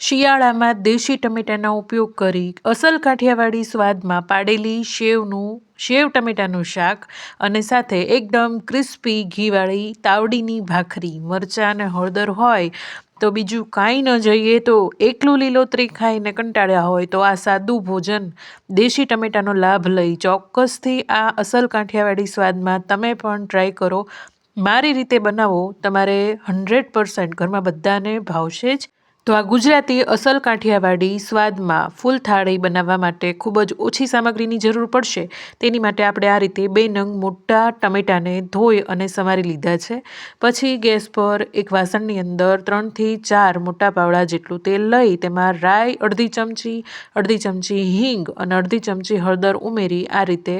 શિયાળામાં દેશી ટમેટાનો ઉપયોગ કરી અસલ કાઠિયાવાડી સ્વાદમાં પાડેલી શેવનું, શેવ ટમેટાનું શાક અને સાથે એકદમ ક્રિસ્પી ઘીવાળી તાવડીની ભાખરી, મરચાં અને હળદર હોય તો બીજું કાંઈ ન જોઈએ તો એકલું લીલોતરી ખાઈને કંટાળ્યા હોય તો આ સાદું ભોજન દેશી ટમેટાનો લાભ લઈ ચોક્કસથી આ અસલ કાઠિયાવાડી સ્વાદમાં તમે પણ ટ્રાય કરો. મારી રીતે બનાવો, તમારે હંડ્રેડ પર્સન્ટ ઘરમાં બધાને ભાવશે જ. તો આ ગુજરાતી અસલ કાઠિયાવાડી સ્વાદમાં ફૂલ થાળી બનાવવા માટે ખૂબ જ ઓછી સામગ્રીની જરૂર પડશે. તેની માટે આપણે આ રીતે બે નંગ મોટા ટમેટાને ધોઈ અને સમારી લીધા છે. પછી ગેસ પર એક વાસણની અંદર ત્રણથી ચાર મોટા પાવડા જેટલું તેલ લઈ તેમાં રાઈ, અડધી ચમચી અડધી ચમચી હિંગ અને અડધી ચમચી હળદર ઉમેરી આ રીતે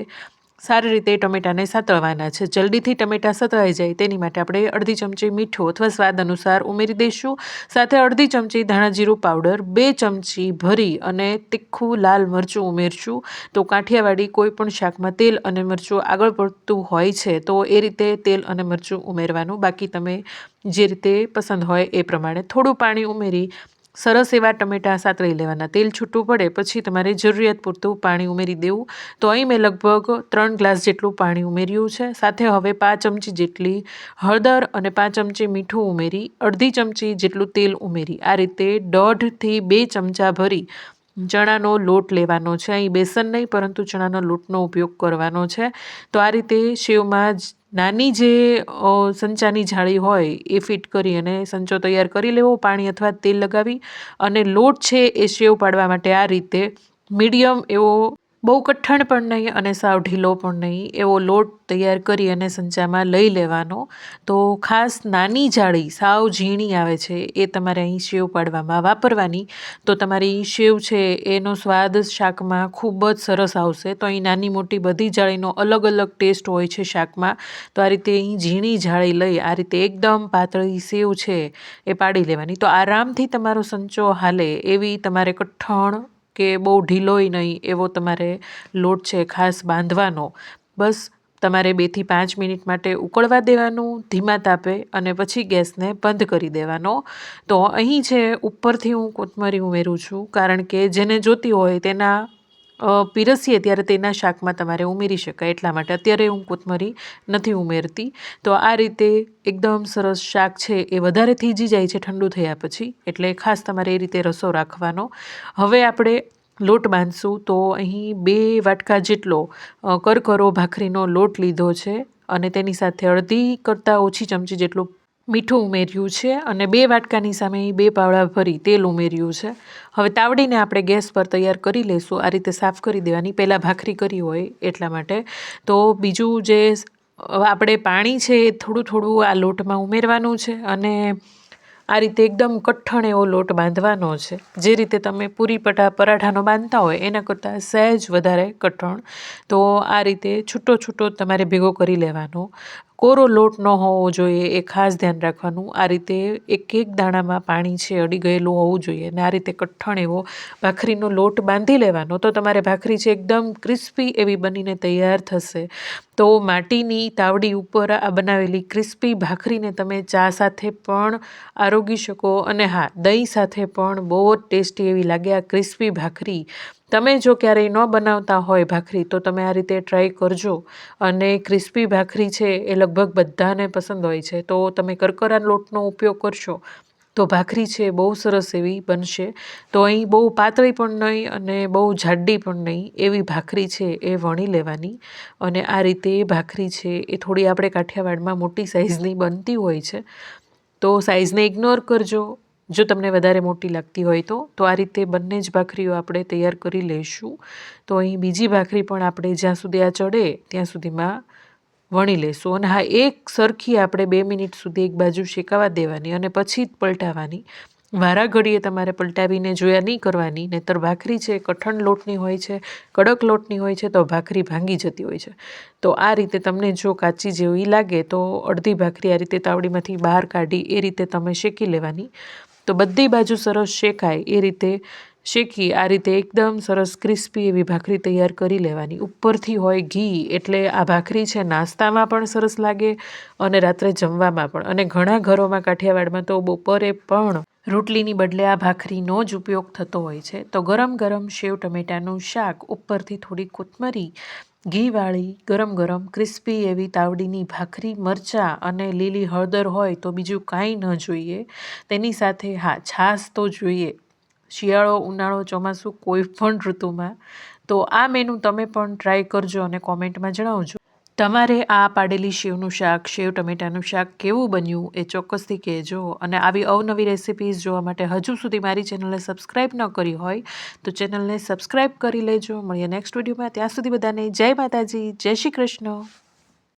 સારી રીતે ટમેટાને સાતળવાના છે. જલ્દીથી ટમેટાં સતળાઈ જાય તેની માટે આપણે અડધી ચમચી મીઠું અથવા સ્વાદ અનુસાર ઉમેરી દઈશું. સાથે અડધી ચમચી ધાણા જીરું પાવડર, બે ચમચી ભરી અને તીખું લાલ મરચું ઉમેરશું. તો કાઠિયાવાડી કોઈ પણ શાકમાં તેલ અને મરચું આગળ પડતું હોય છે, તો એ રીતે તેલ અને મરચું ઉમેરવાનું. બાકી તમે જે રીતે પસંદ હોય એ પ્રમાણે થોડું પાણી ઉમેરી સરસ એવા ટમેટાં સાતળી લેવાના. તેલ છૂટું પડે પછી તમારે જરૂરિયાત પૂરતું પાણી ઉમેરી દેવું. તો અહીં મેં લગભગ ત્રણ ગ્લાસ જેટલું પાણી ઉમેર્યું છે. સાથે હવે પાંચ ચમચી જેટલી હળદર અને પાંચ ચમચી મીઠું ઉમેરી, અડધી ચમચી જેટલું તેલ ઉમેરી. આ રીતે દોઢથી બે ચમચા ભરી ચણાનો લોટ લેવાનો છે. અહીં બેસન નહીં, પરંતુ ચણાનો લોટનો ઉપયોગ કરવાનો છે. તો આ રીતે સેવમાં જ નાની જે સંચાની જાળી હોય એ ફિટ કરી અને સંચો તૈયાર કરી લેવો, પાણી અથવા તેલ લગાવી અને લોટ છે એ સેવ પાડવા માટે આ રીતે મીડિયમ એવો બહુ કઠણ પણ નહીં અને સાવ ઢીલો પણ નહીં, એવો લોટ તૈયાર કરી અને સંચામાં લઈ લેવાનો. તો ખાસ નાની જાળી સાવ ઝીણી આવે છે, એ તમારે અહીં સેવ પાડવામાં વાપરવાની. તો તમારી સેવ છે, એનો સ્વાદ શાકમાં ખૂબ જ સરસ આવશે. તો અહીં નાની મોટી બધી જાળીનો અલગ અલગ ટેસ્ટ હોય છે શાકમાં. તો આ રીતે અહીં ઝીણી જાળી લઈ આ રીતે એકદમ પાતળી સેવ છે, એ પાડી લેવાની. તો આરામથી તમારો સંચો હાલે એવી તમારે કઠણ કે બહુ ઢીલોય નહીં એવો તમારે લોટ છે ખાસ બાંધવાનો. બસ તમારે બેથી પાંચ મિનિટ માટે ઉકળવા દેવાનું, ધીમા તાપે અને પછી ગેસને બંધ કરી દેવાનો. તો અહીં છે ઉપરથી હું કોથમરી ઉમેરું છું કારણ કે જેને જોતી હોય તેના પીરસીએ ત્યારે તેના શાકમાં તમારે ઉમેરી શકાય એટલા માટે. અત્યારે હું કોથમરી નથી ઉમેરતી. તો આ રીતે એકદમ સરસ શાક છે એ વધારે થીજી જાય છે ઠંડુ થયા પછી, એટલે ખાસ તમારે એ રીતે રસો રાખવાનો. હવે આપણે લોટ બાંધશું તો અહીં બે વાટકા જેટલો કરકરો ભાખરીનો લોટ લીધો છે અને તેની સાથે અડધી કરતાં ઓછી ચમચી જેટલું મીઠું ઉમેર્યું છે અને બે વાટકાની સામે બે પાવડા ભરી તેલ ઉમેર્યું છે. હવે તાવડીને આપણે ગેસ પર તૈયાર કરી લઈશું આ રીતે સાફ કરી દેવાની. પહેલાં ભાખરી કરી હોય એટલા માટે. તો બીજું જે આપણે પાણી છે એ થોડું થોડું આ લોટમાં ઉમેરવાનું છે અને આ રીતે એકદમ કઠણ એવો લોટ બાંધવાનો છે. જે રીતે તમે પૂરી પટા પરાઠાનો બાંધતા હોય એના કરતાં સહેજ વધારે કઠણ. તો આ રીતે છૂટો છૂટો તમારે ભેગો કરી લેવાનો. કોરો લોટ ન હોવો જોઈએ એ ખાસ ધ્યાન રાખવાનું. આ રીતે એક એક દાણામાં પાણી છે, અડી ગયેલું હોવું જોઈએ અને આ રીતે કઠણ એવો ભાખરીનો લોટ બાંધી લેવાનો. તો તમારે ભાખરી છે એકદમ ક્રિસ્પી એવી બનીને તૈયાર થશે. તો માટીની તાવડી ઉપર આ બનાવેલી ક્રિસ્પી ભાખરીને તમે ચા સાથે પણ આરોગી શકો અને હા, દહીં સાથે પણ બહુ જ ટેસ્ટી એવી લાગે આ ક્રિસ્પી ભાખરી. તમે જો ક્યારેય ન બનાવતા હોય ભાખરી, તો તમે આ રીતે ટ્રાય કરજો. અને ક્રિસ્પી ભાખરી છે એ લગભગ બધાને પસંદ હોય છે. તો તમે કરકરા લોટનો ઉપયોગ કરશો, તો ભાખરી છે બહુ સરસ એવી બનશે. તો અહીં બહુ પાતળી પણ નહીં અને બહુ જાડી પણ નહીં, એવી ભાખરી છે એ વણી લેવાની. અને આ રીતે ભાખરી છે એ થોડી આપણે કાઠિયાવાડમાં મોટી સાઇઝની બનતી હોય છે. તો સાઇઝને ઇગ્નોર કરજો. જો તમને વધારે મોટી લાગતી હોય તો તો આ રીતે બંને જ ભાખરીઓ આપણે તૈયાર કરી લઈશું. તો અહીં બીજી ભાખરી પણ આપણે જ્યાં સુધી આ ચડે, ત્યાં સુધીમાં વણી લેશું અને હા, એક સરખી આપણે બે મિનિટ સુધી એક બાજુ શેકાવા દેવાની અને પછી જ પલટાવવાની વારા ઘડીએ તમારે પલટાવીને જોયા નહીં કરવાની, નહીતર ભાખરી છે, કઠણ લોટની હોય છે, કડક લોટની હોય છે, તો ભાખરી ભાંગી જતી હોય છે. તો આ રીતે તમને જો કાચી જેવી લાગે, તો અડધી ભાખરી આ રીતે તાવડીમાંથી બહાર કાઢી એ રીતે તમે શેકી લેવાની. તો બધી બાજુ સરસ શેકાય એ રીતે શેકી, આ રીતે એકદમ સરસ ક્રિસ્પી એવી ભાખરી તૈયાર કરી લેવાની. ઉપરથી હોય ઘી, એટલે આ ભાખરી છે નાસ્તામાં પણ સરસ લાગે અને રાત્રે જમવામાં પણ. અને ઘણા ઘરોમાં કાઠિયાવાડમાં તો બપોરે પણ રોટલીની બદલે આ ભાખરીનો જ ઉપયોગ થતો હોય છે. તો ગરમ ગરમ સેવ, ટમેટાનું શાક, ઉપરથી થોડી કોથમરી ઘીવાળી ગરમ ગરમ ક્રિસ્પી એવી તાવડીની ભાખરી, મરચાં અને લીલી હળદર હોય તો બીજું કાંઈ ન જોઈએ. તેની સાથે હા, છાશ તો જોઈએ. શિયાળો, ઉનાળો, ચોમાસું, કોઈ પણ ઋતુમાં. તો આ મેનુ તમે પણ ટ્રાય કરજો અને કોમેન્ટમાં જણાવજો. તમારે આ પાડેલી સેવનું શાક સેવ ટમેટાનું શાક કેવું બન્યું એ ચોક્કસથી કહેજો. અને આવી અવનવી રેસિપીઝ જોવા માટે હજુ સુધી મારી ચેનલને સબસ્ક્રાઈબ ન કરી હોય તો ચેનલને સબસ્ક્રાઈબ કરી લેજો. મળીએ નેક્સ્ટ વિડીયોમાં ત્યાં સુધી બધાને જય માતાજી, જય શ્રી કૃષ્ણ.